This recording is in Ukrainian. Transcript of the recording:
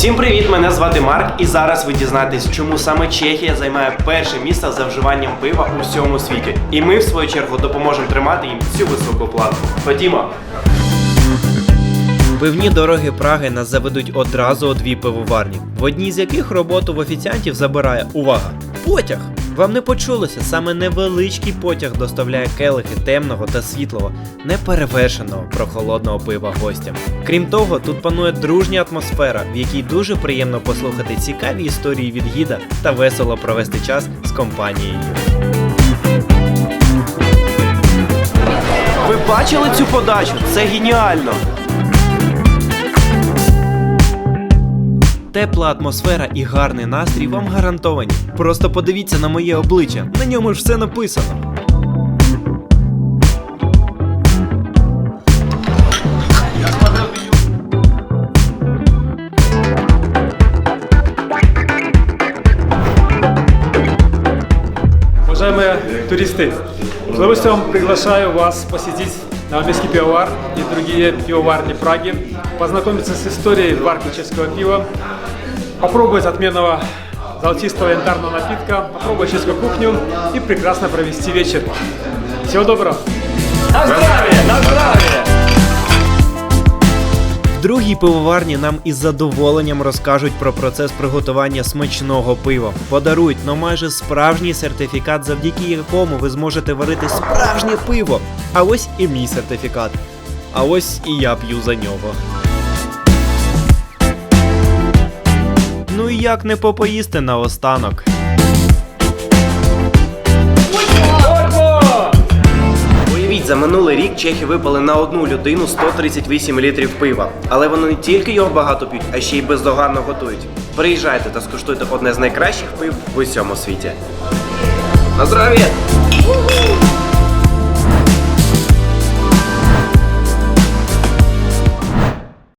Всім привіт! Мене звати Марк, і зараз ви дізнаєтесь, чому саме Чехія займає перше місце за вживанням пива у всьому світі. І ми, в свою чергу, допоможемо тримати їм цю високу планку. Ходімо! Пивні дороги Праги нас заведуть одразу у дві пивоварні, в одній з яких роботу в офіціантів забирає увага. Потяг! Вам не почулося, саме невеличкий потяг доставляє келихи темного та світлого, неперевершеного прохолодного пива гостям. Крім того, тут панує дружня атмосфера, в якій дуже приємно послухати цікаві історії від гіда та весело провести час з компанією. Ви бачили цю подачу? Це геніально! Тепла атмосфера і гарний настрій вам гарантовані. Просто подивіться на моє обличчя, на ньому ж все написано. Уважаемые туристы, с удовольствием приглашаю вас посетить Новомесский пивовар и другие пивоварни Праги, познакомиться с историей варки чешского пива, попробовать отменного золотистого янтарного напитка, попробовать чешскую кухню и прекрасно провести вечер. Всего доброго! На В другій пивоварні нам із задоволенням розкажуть про процес приготування смачного пива. Подарують ну майже справжній сертифікат, завдяки якому ви зможете варити справжнє пиво. А ось і мій сертифікат. А ось і я п'ю за нього. Ну і як не попоїсти наостанок. Уявіть, за минулий рік чехи випали на одну людину 138 літрів пива. Але вони не тільки його багато п'ють, а ще й бездоганно готують. Приїжджайте та скуштуйте одне з найкращих пив в усьому світі. На здоров'я!